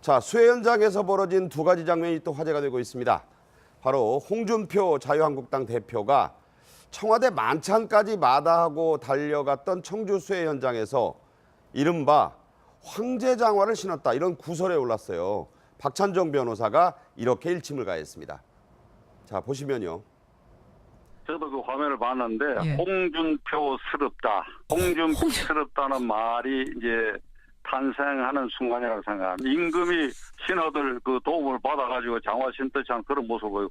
자, 수해 현장에서 벌어진 두 가지 장면이 또 화제가 되고 있습니다. 바로 홍준표 자유한국당 대표가 청와대 만찬까지 마다하고 달려갔던 청주 수해 현장에서 이른바 황제 장화를 신었다 이런 구설에 올랐어요. 박찬정 변호사가 이렇게 일침을 가했습니다. 자 보시면요. 저도 그 화면을 봤는데 예. 홍준표스럽다. 홍준표스럽다는 말이 이제 탄생하는 순간이라고 생각합니다. 임금이 신하들 그 도움을 받아가지고 장화 신듯이 한 그런 모습을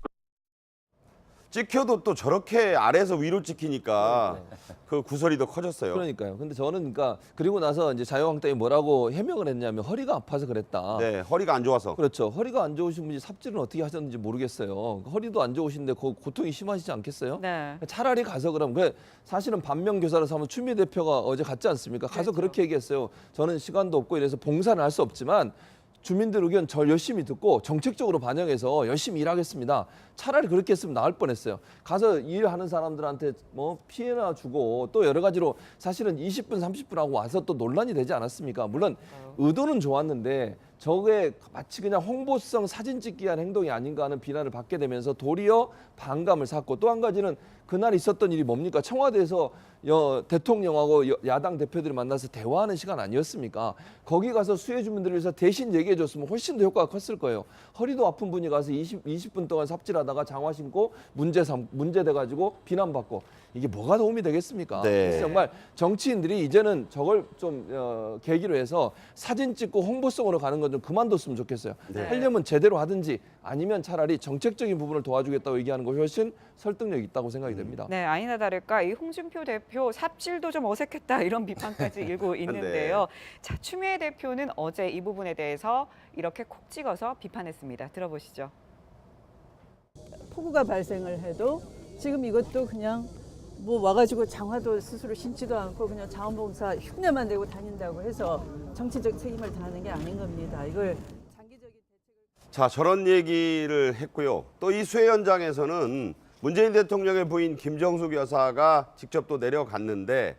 찍혀도 또 저렇게 아래에서 위로 찍히니까 그 구설이 더 커졌어요. 그러니까요. 근데 저는 그러니까 그리고 나서 이제 자유한국당이 뭐라고 해명을 했냐면 허리가 아파서 그랬다. 네, 허리가 안 좋아서. 그렇죠. 허리가 안 좋으신 분이 삽질은 어떻게 하셨는지 모르겠어요. 허리도 안 좋으신데 그 고통이 심하시지 않겠어요? 네. 차라리 가서 그럼 그 사실은 반면 교사라서 하면 추미애 대표가 어제 갔지 않습니까? 가서 그렇게 얘기했어요. 저는 시간도 없고 이래서 봉사는 할 수 없지만 주민들 의견 절 열심히 듣고 정책적으로 반영해서 열심히 일하겠습니다. 차라리 그렇게 했으면 나을 뻔했어요. 가서 일하는 사람들한테 뭐 피해나 주고 또 여러 가지로 사실은 20분 30분 하고 와서 또 논란이 되지 않았습니까? 물론 의도는 좋았는데 저게 마치 그냥 홍보성 사진 찍기 위한 행동이 아닌가 하는 비난을 받게 되면서 도리어 반감을 샀고 또 한 가지는 그날 있었던 일이 뭡니까? 청와대에서 여, 대통령하고 여- 야당 대표들이 만나서 대화하는 시간 아니었습니까? 거기 가서 수혜 주민들을 위해서 대신 얘기해 줬으면 훨씬 더 효과가 컸을 거예요. 허리도 아픈 분이 가서 20, 20분 동안 삽질하다가 장화 신고 문제 삼, 문제 돼가지고 비난받고 이게 뭐가 도움이 되겠습니까? 네. 정말 정치인들이 이제는 저걸 좀 어, 계기로 해서 사진 찍고 홍보성으로 가는 건좀 그만뒀으면 좋겠어요. 네. 하려면 제대로 하든지 아니면 차라리 정책적인 부분을 도와주겠다고 얘기하는 것이 훨씬 설득력 있다고 생각이 됩니다. 네, 아니나 다를까 이 홍준표 대표 삽질도 좀 어색했다 이런 비판까지 일고 있는데요. 자, 추미애 대표는 어제 이 부분에 대해서 이렇게 콕 찍어서 비판했습니다. 들어보시죠. 폭우가 발생을 해도 지금 이것도 그냥 뭐 와가지고 장화도 스스로 신지도 않고 그냥 자원봉사 흉내만 내고 다닌다고 해서 정치적 책임을 다하는 게 아닌 겁니다. 이걸 장기적인 자 저런 얘기를 했고요. 또 이 수해 현장에서는 문재인 대통령의 부인 김정숙 여사가 직접 또 내려갔는데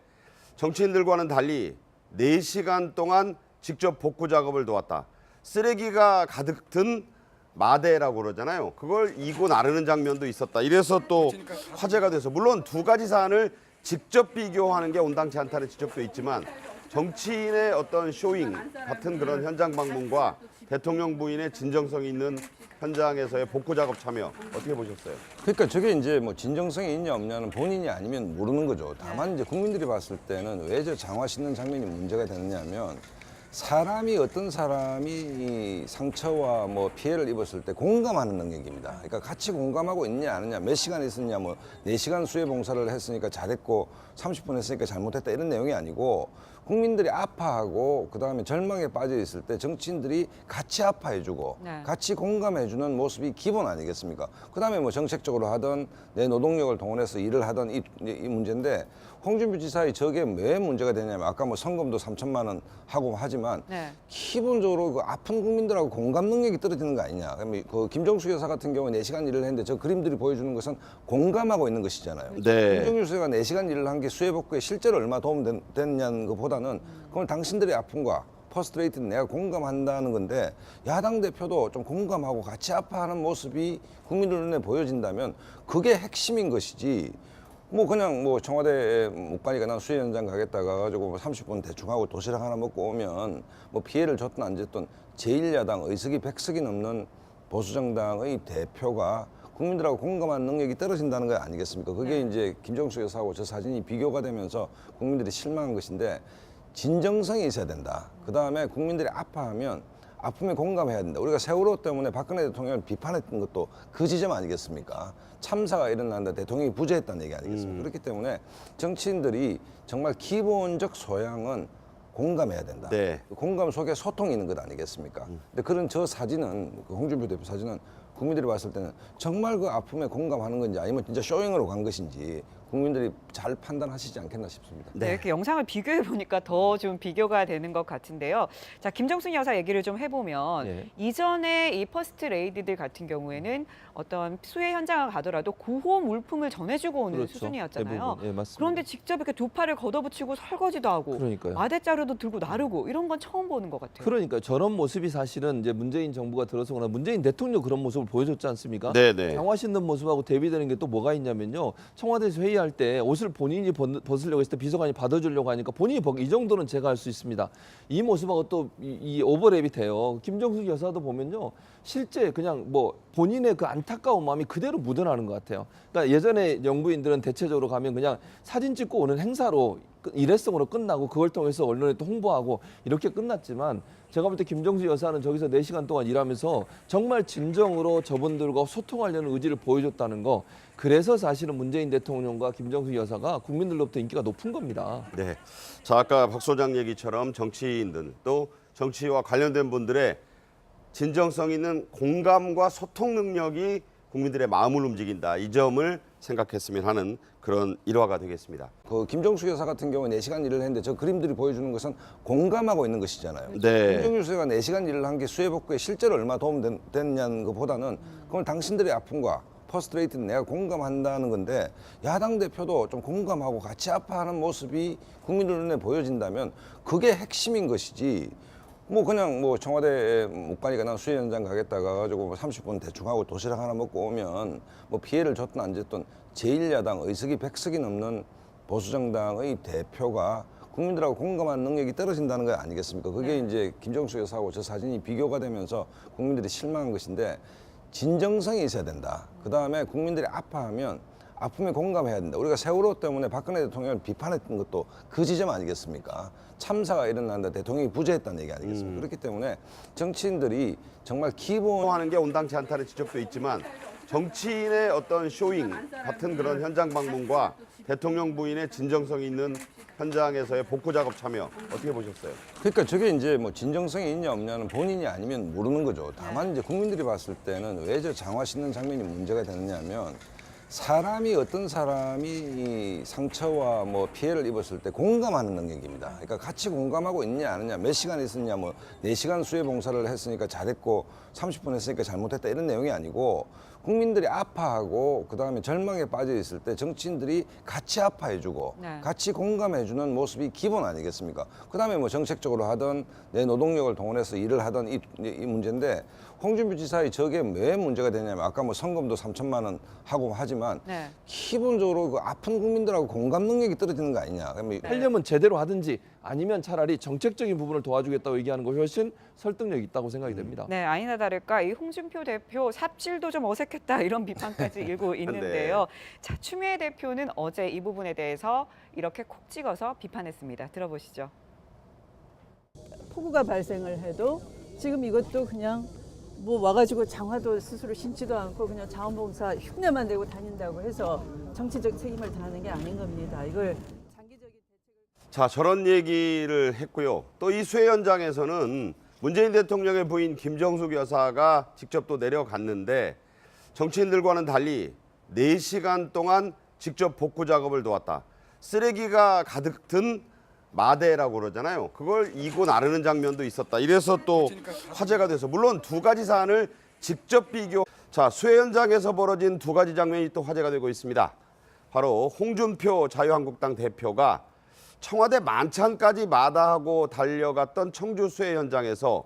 정치인들과는 달리 4시간 동안 직접 복구 작업을 도왔다. 쓰레기가 가득 든 마대라고 그러잖아요. 그걸 이고 나르는 장면도 있었다. 이래서 또 화제가 돼서 물론 두 가지 사안을 직접 비교하는 게 온당치 않다는 지적도 있지만 정치인의 어떤 쇼잉 같은 그런 현장 방문과 대통령 부인의 진정성 있는 현장에서의 복구 작업 참여 어떻게 보셨어요? 그러니까 저게 이제 뭐 진정성이 있냐 없냐는 본인이 아니면 모르는 거죠. 다만 이제 국민들이 봤을 때는 왜 저 장화 씻는 장면이 문제가 되느냐면 사람이 어떤 사람이 이 상처와 뭐 피해를 입었을 때 공감하는 능력입니다. 그러니까 같이 공감하고 있냐 아느냐 몇 시간 있었냐 뭐 네시간 수해 봉사를 했으니까 잘했고 30분 했으니까 잘못했다 이런 내용이 아니고 국민들이 아파하고 그다음에 절망에 빠져 있을 때 정치인들이 같이 아파해주고 네. 같이 공감해주는 모습이 기본 아니겠습니까? 그다음에 뭐 정책적으로 하든 내 노동력을 동원해서 일을 하든 이, 이 문제인데 홍준표 지사의 저게 왜 문제가 되냐면 아까 뭐 성금도 3천만 원 하고 하지만 네. 기본적으로 그 아픈 국민들하고 공감 능력이 떨어지는 거 아니냐. 그 김정숙 여사 같은 경우에 4시간 일을 했는데 저 그림들이 보여주는 것은 공감하고 있는 것이잖아요. 네. 김정숙 여사가 4시간 일을 한 게 수해 복구에 실제로 얼마 도움 된- 됐냐는 것보다 는 그건 당신들의 아픔과 퍼스트레이트는 내가 공감한다는 건데 야당 대표도 좀 공감하고 같이 아파하는 모습이 국민들 눈에 보여진다면 그게 핵심인 것이지. 뭐 그냥 뭐 청와대에 못 가니까 난 수해 현장 가겠다 가 가지고 뭐 30분 대충 하고 도시락 하나 먹고 오면 뭐 피해를 줬든 안 줬든 제1야당 의석이 100석이 넘는 보수정당의 대표가 국민들하고 공감하는 능력이 떨어진다는 거 아니겠습니까? 그게 이제 김정수 여사하고 저 사진이 비교가 되면서 국민들이 실망한 것인데 진정성이 있어야 된다. 그 다음에 국민들이 아파하면 아픔에 공감해야 된다. 우리가 세월호 때문에 박근혜 대통령을 비판했던 것도 그 지점 아니겠습니까? 참사가 일어났는데 대통령이 부재했다는 얘기 아니겠습니까? 그렇기 때문에 정치인들이 정말 기본적 소양은 공감해야 된다. 네. 공감 속에 소통이 있는 것 아니겠습니까? 근데 그런 저 사진은 그 홍준표 대표 사진은 국민들이 봤을 때는 정말 그 아픔에 공감하는 건지 아니면 진짜 쇼잉으로 간 것인지 국민들이 잘 판단하시지 않겠나 싶습니다. 네, 이렇게 영상을 비교해 보니까 더 좀 비교가 되는 것 같은데요. 자, 김정순 여사 얘기를 좀 해보면 네. 이전에 이 퍼스트 레이디들 같은 경우에는 어떤 수해 현장을 가더라도 구호 물품을 전해주고 오는 그렇죠. 수준이었잖아요. 대부분. 예, 맞습니다. 그런데 직접 이렇게 두 팔을 걷어붙이고 설거지도 하고 그러니까요. 마대자루도 들고 나르고 이런 건 처음 보는 것 같아요. 그러니까 저런 모습이 사실은 이제 문재인 정부가 들어서거나 문재인 대통령 그런 모습을 보여줬지 않습니까? 네네. 장화 신는 모습하고 대비되는 게 또 뭐가 있냐면요. 청와대에서 회의 할때 옷을 본인이 벗- 벗으려고 했을 때 비서관이 받아주려고 하니까 본인이 벗, 이 정도는 제가 할 수 있습니다. 이 모습하고 또 이 오버랩이 돼요. 김정숙 여사도 보면요. 실제 그냥 뭐 본인의 그 안타까운 마음이 그대로 묻어나는 것 같아요. 그러니까 예전에 영부인들은 대체적으로 가면 그냥 사진 찍고 오는 행사로 끝- 일회성으로 끝나고 그걸 통해서 언론에 또 홍보하고 이렇게 끝났지만 제가 볼 때 김정수 여사는 저기서 네시간 동안 일하면서 정말 진정으로 저분들과 소통하려는 의지를 보여줬다는 거 그래서 사실은 문재인 대통령과 김정수 여사가 국민들로부터 인기가 높은 겁니다. 네. 자, 아까 박 소장 얘기처럼 정치인들 또 정치와 관련된 분들의 진정성 있는 공감과 소통 능력이 국민들의 마음을 움직인다. 이 점을 생각했으면 하는 그런 일화가 되겠습니다. 그 김정수 여사 같은 경우에 4시간 일을 했는데 저 그림들이 보여주는 것은 공감하고 있는 것이잖아요. 네. 김정수 여사가 4시간 일을 한 게 수해 복구에 실제로 얼마 도움 된- 됐냐는 것보다는 그건 당신들의 아픔과 퍼스트레이트 내가 공감한다는 건데 야당 대표도 좀 공감하고 같이 아파하는 모습이 국민들 눈에 보여진다면 그게 핵심인 것이지 뭐 그냥 뭐 청와대에 못 가니까 난 수해 현장 가겠다 가 가지고 뭐 30분 대충 하고 도시락 하나 먹고 오면 뭐 피해를 줬든 안 줬든 제1야당 의석이 100석이 넘는 보수정당의 대표가 국민들하고 공감하는 능력이 떨어진다는 거 아니겠습니까? 그게 이제 김정수 여사하고 저 사진이 비교가 되면서 국민들이 실망한 것인데 진정성이 있어야 된다. 그 다음에 국민들이 아파하면 아픔에 공감해야 된다. 우리가 세월호 때문에 박근혜 대통령을 비판했던 것도 그 지점 아니겠습니까? 참사가 일어났는데 대통령이 부재했다는 얘기 아니겠습니까? 그렇기 때문에 정치인들이 정말 기본 하는 게 온당치 않다는 지적도 있지만 정치인의 어떤 쇼잉 같은 그런 현장 방문과 대통령 부인의 진정성 있는 현장에서의 복구 작업 참여 어떻게 보셨어요? 그러니까 저게 이제 뭐 진정성이 있냐 없냐는 본인이 아니면 모르는 거죠. 다만 이제 국민들이 봤을 때는 왜 저 장화 씻는 장면이 문제가 되느냐면 사람이 어떤 사람이 이 상처와 뭐 피해를 입었을 때 공감하는 능력입니다. 그러니까 같이 공감하고 있냐 아니냐 몇 시간 있었냐 뭐 네시간 수해 봉사를 했으니까 잘했고 30분 했으니까 잘못했다 이런 내용이 아니고 국민들이 아파하고 그다음에 절망에 빠져 있을 때 정치인들이 같이 아파해 주고 네. 같이 공감해 주는 모습이 기본 아니겠습니까? 그다음에 뭐 정책적으로 하든 내 노동력을 동원해서 일을 하든 이, 이 문제인데 홍준표 지사의 저게 왜 문제가 되냐면 아까 뭐 성금도 3천만 원 하고 하지만 네. 기본적으로 그 아픈 국민들하고 공감 능력이 떨어지는 거 아니냐? 그러면 하려면 제대로 하든지 아니면 차라리 정책적인 부분을 도와주겠다고 얘기하는 거 훨씬 설득력 있다고 생각이 됩니다. 네, 아니나 다를까 이 홍준표 대표 삽질도 좀 어색했다 이런 비판까지 일고 있는데요. 자, 추미애 대표는 어제 이 부분에 대해서 이렇게 콕 찍어서 비판했습니다. 들어보시죠. 폭우가 발생을 해도 지금 이것도 그냥 뭐 와가지고 장화도 스스로 신지도 않고 그냥 자원봉사 흉내만 내고 다닌다고 해서 정치적 책임을 다하는 게 아닌 겁니다. 이걸 자, 저런 얘기를 했고요. 또 이 수해 현장에서는 문재인 대통령의 부인 김정숙 여사가 직접 또 내려갔는데 정치인들과는 달리 네시간 동안 직접 복구 작업을 도왔다. 쓰레기가 가득 든 마대라고 그러잖아요. 그걸 이고 나르는 장면도 있었다. 이래서 또 화제가 돼서 물론 두 가지 사안을 직접 비교. 자, 수해 현장에서 벌어진 두 가지 장면이 또 화제가 되고 있습니다. 바로 홍준표 자유한국당 대표가 청와대 만찬까지 마다하고 달려갔던 청주 수해 현장에서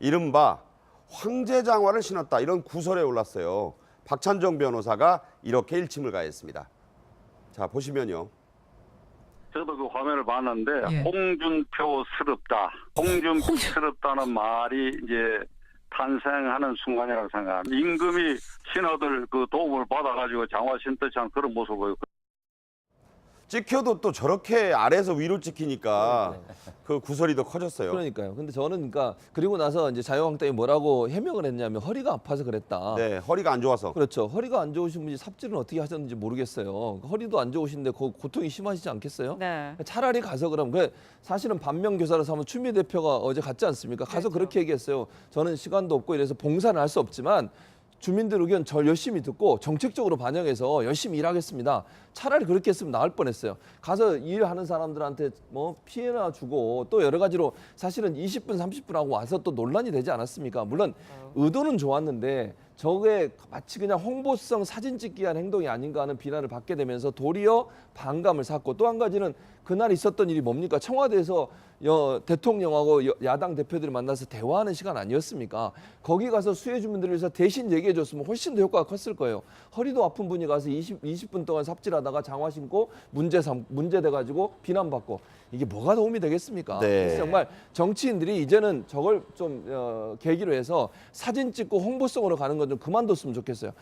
이른바 황제 장화를 신었다 이런 구설에 올랐어요. 박찬정 변호사가 이렇게 일침을 가했습니다. 자 보시면요. 저도 그 화면을 봤는데 예. 홍준표스럽다. 홍준표스럽다는 말이 이제 탄생하는 순간이라고 생각합니다. 임금이 신하들 그 도움을 받아가지고 장화 신듯이 한 그런 모습을 보였고 찍혀도 또 저렇게 아래에서 위로 찍히니까 그 구설이 더 커졌어요. 그러니까요. 근데 저는 그러니까 그리고 나서 이제 자유한국당이 뭐라고 해명을 했냐면 허리가 아파서 그랬다. 네, 허리가 안 좋아서. 그렇죠. 허리가 안 좋으신 분이 삽질은 어떻게 하셨는지 모르겠어요. 허리도 안 좋으신데 그 고통이 심하시지 않겠어요? 네. 차라리 가서 그럼 그 사실은 반면 교사라서 하면 추미애 대표가 어제 갔지 않습니까? 가서 그렇게 얘기했어요. 저는 시간도 없고 이래서 봉사는 할 수 없지만 주민들 의견 절 열심히 듣고 정책적으로 반영해서 열심히 일하겠습니다. 차라리 그렇게 했으면 나을 뻔했어요. 가서 일하는 사람들한테 뭐 피해나 주고 또 여러 가지로 사실은 20분 30분 하고 와서 또 논란이 되지 않았습니까? 물론 의도는 좋았는데 저게 마치 그냥 홍보성 사진 찍기 위한 행동이 아닌가 하는 비난을 받게 되면서 도리어 반감을 샀고 또 한 가지는 그날 있었던 일이 뭡니까? 청와대에서 여, 대통령하고 여- 야당 대표들이 만나서 대화하는 시간 아니었습니까? 거기 가서 수혜 주민들을 위해서 대신 얘기해 줬으면 훨씬 더 효과가 컸을 거예요. 허리도 아픈 분이 가서 20, 20분 동안 삽질하다가 장화 신고 문제 삼, 문제 돼 가지고 비난받고 이게 뭐가 도움이 되겠습니까? 네. 정말 정치인들이 이제는 저걸 좀 어, 계기로 해서 사진 찍고 홍보성으로 가는 건좀 그만뒀으면 좋겠어요.